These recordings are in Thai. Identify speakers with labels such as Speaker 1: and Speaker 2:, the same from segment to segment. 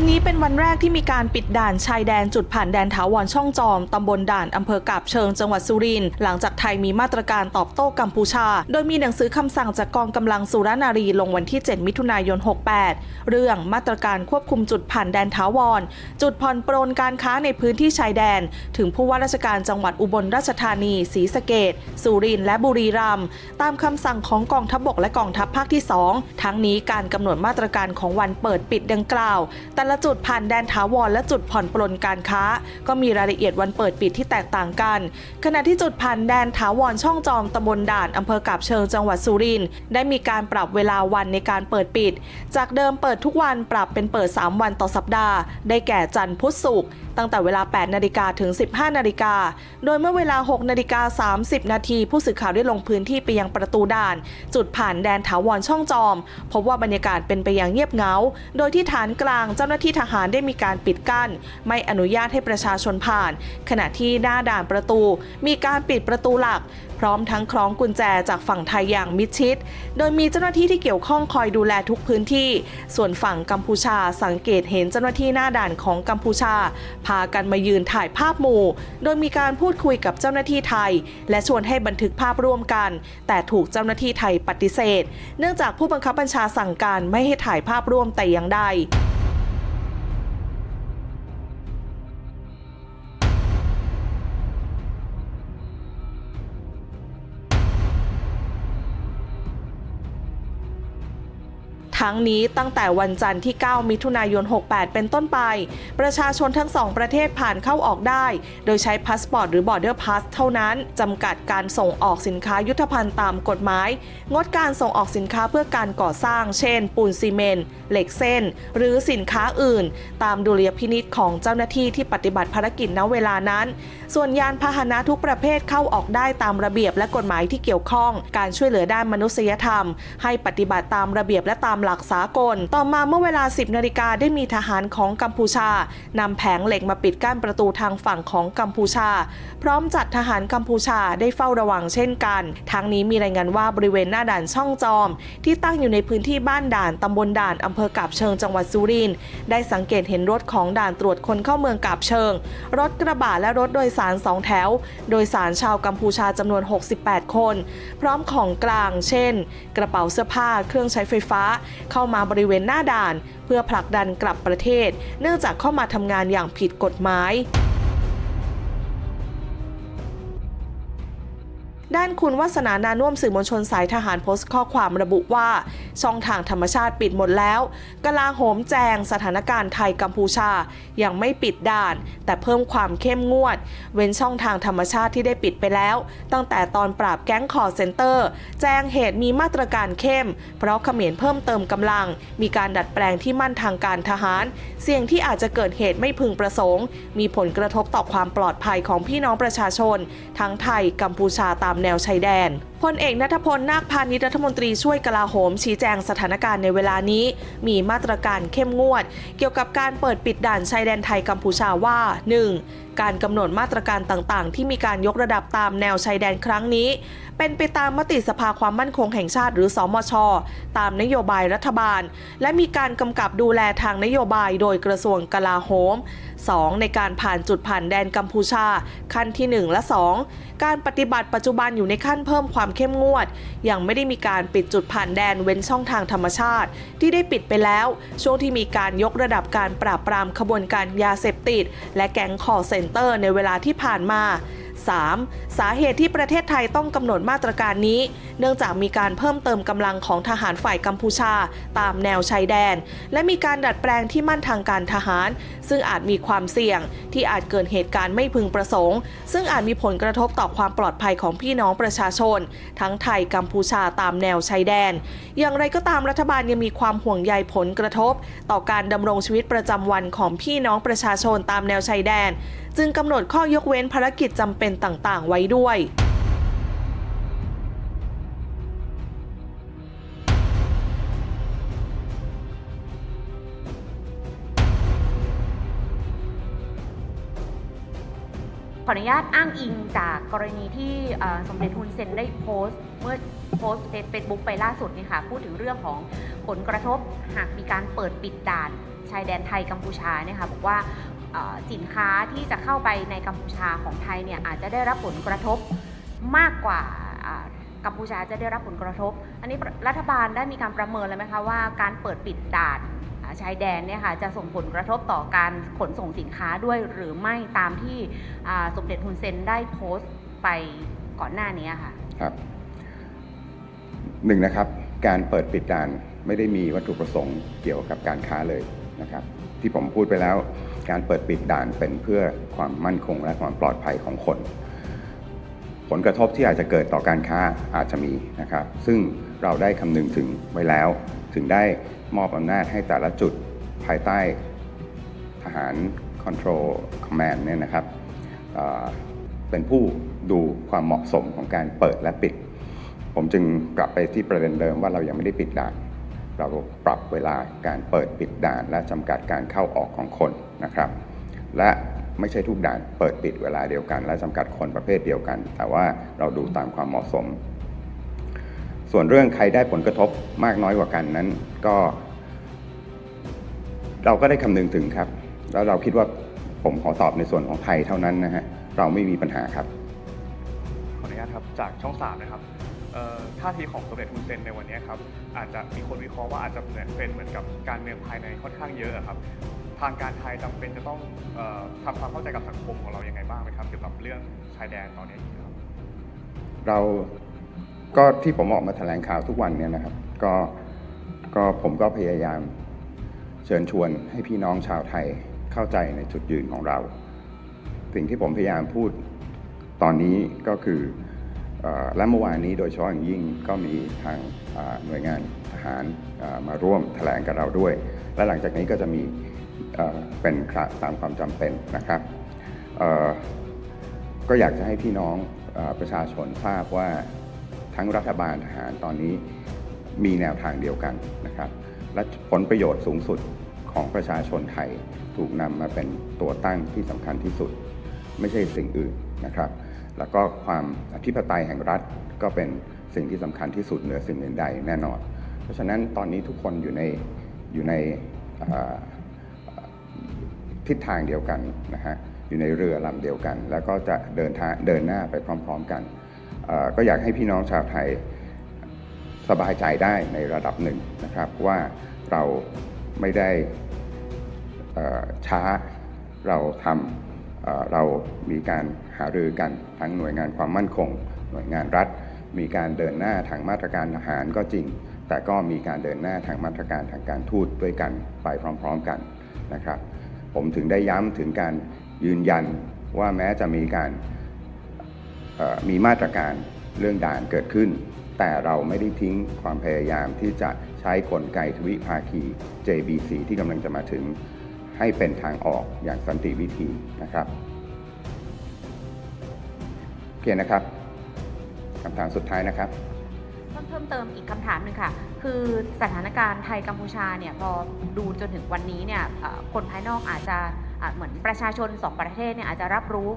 Speaker 1: วันนี้เป็นวันแรกที่มีการปิดด่านชายแดนจุดผ่านแดนถาวรช่องจอม ตำบลด่านอำเภอกาบเชิงจังหวัดสุรินทร์หลังจากไทยมีมาตรการตอบโต้กัมพูชา โดยมีหนังสือคำสั่งจากกองกำลังสุรนารีลงวันที่ 7 มิถุนายน 68 เรื่องมาตรการควบคุมจุดผ่านแดนถาวร จุดผ่อนปรนการค้าในพื้นที่ชายแดน ถึงผู้ว่าราชการจังหวัดอุบลราชธานีศรีสะเกดสุรินทร์และบุรีรัมย์ตามคำสั่งของกองทัพบกและกองทัพภาคที่ 2 ทั้งนี้การกำหนดมาตรการของวันเปิดปิดดังกล่าวแต่ละจุดผ่านแดนถาวรและจุดผ่อนปลนการค้า ก็มีรายละเอียดวันเปิดปิดที่แตกต่างกัน ขณะที่จุดผ่านแดนถาวรช่องจอมตำบลด่านอำเภอกาบเชิงจังหวัดสุรินทร์ได้มีการปรับเวลาวันในการเปิดปิด จากเดิมเปิดทุกวันปรับเป็นเปิด 3 วันต่อสัปดาห์ ได้แก่จันทร์พุธศุกร์ ตั้งแต่เวลา 8 นาฬิกาถึง 15 นาฬิกา โดยเมื่อเวลา 6 นาฬิกา 30 นาทีผู้สื่อข่าวได้ลงพื้นที่ไปยังประตูด่าน จุดผ่านแดนถาวรช่องจอม พบว่าบรรยากาศเป็นไปอย่างเงียบเงา โดยที่ฐานกลางเจ้าหน้าที่ทหารได้มีการปิดกั้น ไม่อนุญาตให้ประชาชนผ่าน ขณะที่หน้าด่านประตู มีการปิดประตูหลัก พร้อมทั้งคล้องกุญแจจากฝั่งไทยอย่างมิดชิด โดยมีเจ้าหน้าที่ที่เกี่ยวข้องคอยดูแลทุกพื้นที่ ส่วนฝั่งกัมพูชาสังเกตเห็นเจ้าหน้าที่หน้าด่านของกัมพูชา พากันมายืนถ่ายภาพหมู่ โดยมีการพูดคุยกับเจ้าหน้าที่ไทย และชวนให้บันทึกภาพร่วมกัน แต่ถูกเจ้าหน้าที่ไทยปฏิเสธ เนื่องจากผู้บังคับบัญชาสั่งการไม่ให้ถ่ายภาพร่วมแต่อย่างใด ทั้งนี้ตั้งแต่วันจันทร์ที่ 9 มิถุนายน 68 เป็นต้นไป ประชาชนทั้งสองประเทศผ่านเข้าออกได้ โดยใช้พาสปอร์ตหรือ border pass เท่านั้น จำกัดการส่งออกสินค้ายุทธภัณฑ์ตามกฎหมาย งดการส่งออกสินค้าเพื่อการก่อสร้าง เช่น ปูนซีเมนต์ เหล็กเส้น หรือสินค้าอื่น ตามดุลยพินิษของเจ้าหน้าที่ที่ปฏิบัติภารกิจณเวลานั้น ส่วนยานพาหนะทุกประเภทเข้าออกได้ตามระเบียบและกฎหมายที่เกี่ยวข้อง การช่วยเหลือด้านมนุษยธรรม ให้ปฏิบัติตามระเบียบและตามหลักสากล ต่อมาเมื่อเวลา 10นาฬิกาได้มีทหารของกัมพูชานำแผงเหล็กมาปิดกั้นประตูทางฝั่งของกัมพูชา พร้อมจัดทหารกัมพูชาได้เฝ้าระวังเช่นกัน ทั้งนี้มีรายงานว่าบริเวณหน้าด่านช่องจอม ที่ตั้งอยู่ในพื้นที่บ้านด่านตำบลด่านอำเภอกาบเชิงจังหวัดสุรินทร์ได้สังเกตเห็นรถของด่านตรวจคนเข้าเมืองกาบเชิง รถกระบะและรถโดยสารสองแถว โดยสารชาวกัมพูชาจำนวน 68 คน พร้อมของกลาง เช่น กระเป๋าเสื้อผ้า เครื่องใช้ไฟฟ้าเข้ามาบริเวณหน้าด่าน เพื่อผลักดันกลับประเทศ เนื่องจากเข้ามาทำงานอย่างผิดกฎหมาย ด้านคุณวัฒนานานุ่มสื่อมวลชนสายทหารโพสต์ข้อความระบุว่า ช่องทางธรรมชาติปิดหมดแล้วกลาโหมแจงสถานการณ์ไทยกัมพูชา ยังไม่ปิดด่าน แต่เพิ่มความเข้มงวด เว้นช่องทางธรรมชาติที่ได้ปิดไปแล้ว ตั้งแต่ตอนปราบแก๊งคอร์เซนเตอร์ แจ้งเหตุมีมาตรการเข้ม เพราะเขมรเพิ่มเติมกำลัง มีการดัดแปลงที่มั่นทางการทหาร เสี่ยงที่อาจจะเกิดเหตุไม่พึงประสงค์ มีผลกระทบต่อความปลอดภัยของพี่น้องประชาชน ทั้งไทยกัมพูชาตามแนวชายแดนพลเอกนัทพลนาคพานิชรัฐมนตรีช่วยกลาโหม ชี้แจงสถานการณ์ในเวลานี้ มีมาตรการเข้มงวด เกี่ยวกับการเปิดปิดด่านชายแดนไทยกัมพูชาว่า 1. การกำหนดมาตรการต่างๆ ที่มีการยกระดับตามแนวชายแดนครั้งนี้ เป็นไปตามมติสภาความมั่นคงแห่งชาติหรือสอมช ตามนโยบายรัฐบาล และมีการกำกับดูแลทางนโยบายโดยกระทรวงกลาโหม 2. ในการผ่านจุดผ่านแดนกัมพูชา ขั้นที่ 1 และ 2 การปฏิบัติปัจจุบันอยู่ในขั้นเพิ่มความเข้มงวด ยังไม่ได้มีการปิดจุดผ่านแดนเว้นช่องทางธรรมชาติ ที่ได้ปิดไปแล้ว ช่วงที่มีการยกระดับการปราบปรามขบวนการยาเสพติด และแก๊งคอร์เซนเตอร์ในเวลาที่ผ่านมา 3. สาเหตุที่ประเทศไทยต้องกำหนดมาตรการนี้ เนื่องจากมีการเพิ่มเติมกำลังของทหารฝ่ายกัมพูชา ตามแนวชายแดน และมีการดัดแปลงที่มั่นทางการทหาร ซึ่งอาจมีความเสี่ยง ที่อาจเกิดเหตุการณ์ไม่พึงประสงค์ ซึ่งอาจมีผลกระทบต่อความปลอดภัยของพี่น้องประชาชน ทั้งไทยกัมพูชาตามแนวชายแดน อย่างไรก็ตามรัฐบาลยังมีความห่วงใยผลกระทบ ต่อการดำรงชีวิตประจำวันของพี่น้องประชาชนตามแนวชายแดน จึงกำหนดข้อยกเว้นภารกิจจำเป็นต่างๆ ไว้ด้วย
Speaker 2: ขออนุญาตอ้างอิงจากกรณีที่สมเด็จฮุนเซนได้โพสต์เมื่อโพสต์เฟซบุ๊กไปล่าสุดนี่ค่ะพูดถึงเรื่องของผลกระทบหากมีการเปิดปิดด่านชายแดนไทยกัมพูชาเนี่ยค่ะบอกว่า สินค้าที่จะเข้าไปในกัมพูชาของไทยเนี่ยอาจจะได้รับผลกระทบมากกว่ากัมพูชาจะได้รับผลกระทบ อันนี้รัฐบาลได้มีการประเมินแล้วไหมคะว่าการเปิดปิดด่านชายแดนเนี่ยค่ะจะส่งผลกระทบต่อการขนส่งสินค้าด้วยหรือไม่ตามที่สมเด็จฮุนเซนได้โพสต์ไปก่อนหน้านี้ค่ะ
Speaker 3: ครับหนึ่งนะครับการเปิดปิดด่านไม่ได้มีวัตถุประสงค์เกี่ยวกับการค้าเลยนะครับ ที่ผมพูดไปแล้ว การเปิดปิดด่านเป็นเพื่อความมั่นคงและความปลอดภัยของคน ผลกระทบที่อาจจะเกิดต่อการค้าอาจจะมีนะครับ ซึ่งเราได้คำนึงถึงไว้แล้ว ถึงได้มอบอำนาจให้แต่ละจุดภายใต้ทหาร Control Command เนี่ยนะครับเเป็นผู้ดูความเหมาะสมของการเปิดและปิด ผมจึงกลับไปที่ประเด็นเดิมว่าเรายังไม่ได้ปิดด่าน เราปรับเวลาการเปิดปิดด่าน และจำกัดการเข้าออกของคนนะครับ และไม่ใช่ทุกด่านเปิดปิดเวลาเดียวกัน และจำกัดคนประเภทเดียวกัน แต่ว่าเราดูตามความเหมาะสม ส่วนเรื่องใครได้ผลกระทบมากน้อยกว่ากันนั้นก็ เราก็ได้คำนึงถึงครับ แล้วเราคิดว่าผมขอตอบในส่วนของไทยเท่านั้นนะฮะเราไม่มีปัญหาครับ
Speaker 4: ขออนุญาตครับจากช่องสามนะครับ ท่าทีของสมเด็จฮุนเซนในวันนี้ครับอาจจะมีคนวิเคราะห์ว่าอาจจะเหมือนเป็นเหมือนกับการเมืองภายในค่อนข้างเยอะครับทางการไทยจำเป็นจะต้องออทำความเข้าใจกับสังคมของเราอยังไงบ้างไหมครับเกี่ยวกับเรื่องชายแดนตอนนี้ครับ
Speaker 3: เราก็ที่ผมออกมาแถลงข่าวทุกวันเนี่ยนะครับ ก็ก็ผมก็พยายามเชิญชวนให้พี่น้องชาวไทยเข้าใจในจุดยืนของเรา สิ่งที่ผมพยายามพูดตอนนี้ก็คือ และเมื่อวานนี้โดยเฉพาะอย่างยิ่งก็มีทางหน่วยงานทหารมาร่วมแถลงกับเราด้วย และหลังจากนี้ก็จะมีเป็นครตามความจำเป็นนะครับก็อยากจะให้พี่น้องอประชาชนทราบว่าทั้งรัฐบาลทหารตอนนี้มีแนวทางเดียวกันนะครับ และผลประโยชน์สูงสุดของประชาชนไทยถูกนำมาเป็นตัวตั้งที่สำคัญที่สุด ไม่ใช่สิ่งอื่นนะครับ แล้วก็ความอธิปไตยแห่งรัฐก็เป็นสิ่งที่สำคัญที่สุดเหนือสิ่งอื่นใดแน่นอน เพราะฉะนั้นตอนนี้ทุกคนอยู่ในอยู่ในทิศทางเดียวกันนะฮะอยู่ในเรือลำเดียวกัน แล้วก็จะเดินทางเดินหน้าไปพร้อม ๆกัน ก็อยากให้พี่น้องชาวไทยสบายใจได้ในระดับหนึ่งนะครับว่าเราไม่ได้ช้าเราทำ เรามีการหารือกันทั้งหน่วยงานความมั่นคง หน่วยงานรัฐ มีการเดินหน้าทางมาตรการทหารก็จริง แต่ก็มีการเดินหน้าทางมาตรการทางการทูตด้วยกันไปพร้อมๆกันนะครับ ผมถึงได้ย้ำถึงการยืนยันว่าแม้จะมีการมีมาตรการเรื่องด่านเกิดขึ้น แต่เราไม่ได้ทิ้งความพยายามที่จะใช้กลไกทวิภาคี JBC ที่กำลังจะมาถึง ให้เป็นทางออกอย่างสันติวิธีนะครับโอเคนะครับคำถามสุดท้ายนะครับ
Speaker 2: ต้องเพิ่มเติมอีกคำถามหนึ่งค่ะ คือสถานการณ์ไทยกัมพูชาเนี่ยพอดูจนถึงวันนี้เนี่ยคนภายนอกอาจจะเหมือนประชาชนสองประเทศเนี่ยอาจจะรับรู้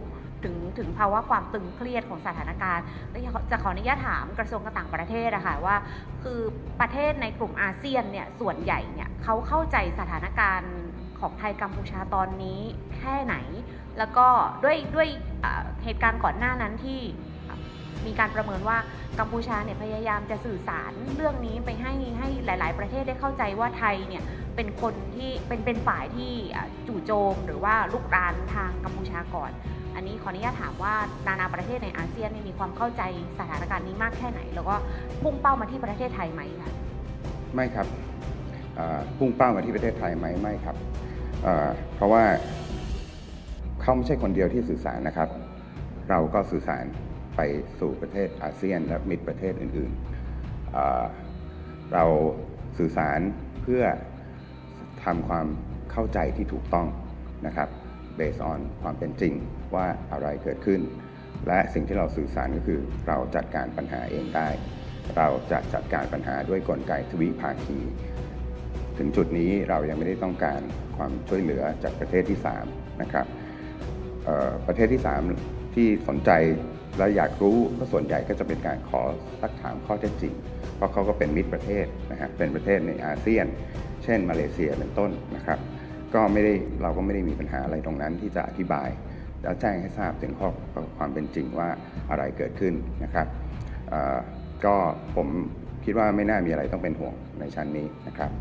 Speaker 2: ถึงถึงภาวะความตึงเครียดของสถานการณ์แล้วจะขออนุญาตถามกระทรวงการต่างประเทศอะค่ะว่า คือประเทศในกลุ่มอาเซียนเนี่ยส่วนใหญ่เนี่ยเขาเข้าใจสถานการณ์ ของไทยกัมพูชาตอนนี้แค่ไหน แล้วก็ด้วยด้วยเหตุการณ์ก่อนหน้านั้นที่มีการประเมินว่ากัมพูชาเนี่ยพยายามจะสื่อสารเรื่องนี้ไปให้ให้หลาย ๆ ประเทศได้เข้าใจว่าไทยเนี่ยเป็นคนที่เป็นเป็นฝ่ายที่จู่โจมหรือว่าลุกรานทางกัมพูชาก่อน อันนี้ขออนุญาตถามว่านานาประเทศในอาเซียนมีความเข้าใจสถานการณ์นี้มากแค่ไหน แล้วก็พุ่งเป้ามาที่ประเทศไทยไหมคะ
Speaker 3: ไม่ครับพุ่งเป้ามาที่ประเทศไทยไหมไม่ครับ เพราะว่าเขาไม่ใช่คนเดียวที่สื่อสารนะครับ เราก็สื่อสารไปสู่ประเทศอาเซียนและมิตรประเทศอื่นๆเอ่อเราสื่อสารเพื่อทำความเข้าใจที่ถูกต้องนะครับ based on ความเป็นจริงว่าอะไรเกิดขึ้น และสิ่งที่เราสื่อสารก็คือเราจัดการปัญหาเองได้ เราจะจัดการปัญหาด้วยกลไกทวิภาคี ถึงจุดนี้เรายังไม่ได้ต้องการความช่วยเหลือจากประเทศที่3นะครับประเทศที่ 3 ที่สนใจและอยากรู้ก็ส่วนใหญ่ก็จะเป็นการขอสักถามข้อเท็จจริง เพราะเขาก็เป็นมิตรประเทศนะฮะเป็นประเทศในอาเซียน เช่นมาเลเซียเป็นต้นนะครับ ก็ไม่ได้เราก็ไม่ได้มีปัญหาอะไรตรงนั้นที่จะอธิบายแล้วแจ้งให้ทราบถึงข้อความเป็นจริงว่าอะไรเกิดขึ้นนะครับก็ผมคิดว่าไม่น่ามีอะไรต้องเป็นห่วงในชั้นนี้นะครับ